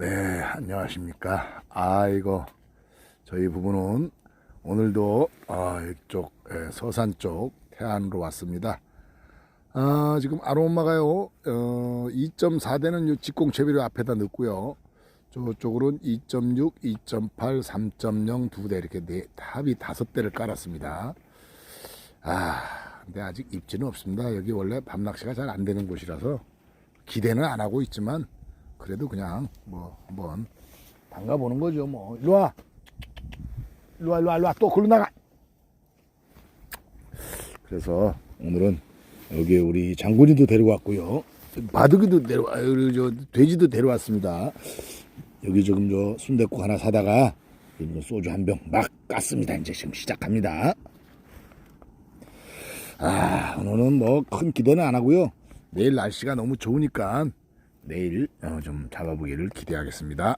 네, 안녕하십니까. 아이고, 저희 부부는 오늘도 아, 이쪽 예, 서산 쪽 태안으로 왔습니다. 아, 지금 아로마가요, 어, 2.4대는 요 직공 채비를 앞에다 넣고요. 저쪽으로는 2.6, 2.8, 3.0 두 대 이렇게 네, 합이 다섯 대를 깔았습니다. 아, 근데 아직 입지는 없습니다. 여기 원래 밤낚시가 잘 안 되는 곳이라서 기대는 안 하고 있지만 그래도 그냥 뭐 한번 담가 보는 거죠 뭐. 일로 와. 일로 와 일로 와 일로 와또 걸로 나가. 그래서 오늘은 여기 우리 장군이도 데려왔고요. 바둑이도 데려와 여기 저 돼지도 데려왔습니다. 여기 지금 저 순댓국 하나 사다가 소주 한 병 막 깠습니다. 이제 지금 시작합니다. 아 오늘은 뭐 큰 기대는 안 하고요. 내일 날씨가 너무 좋으니까 내일 어, 좀 잡아보기를 기대하겠습니다.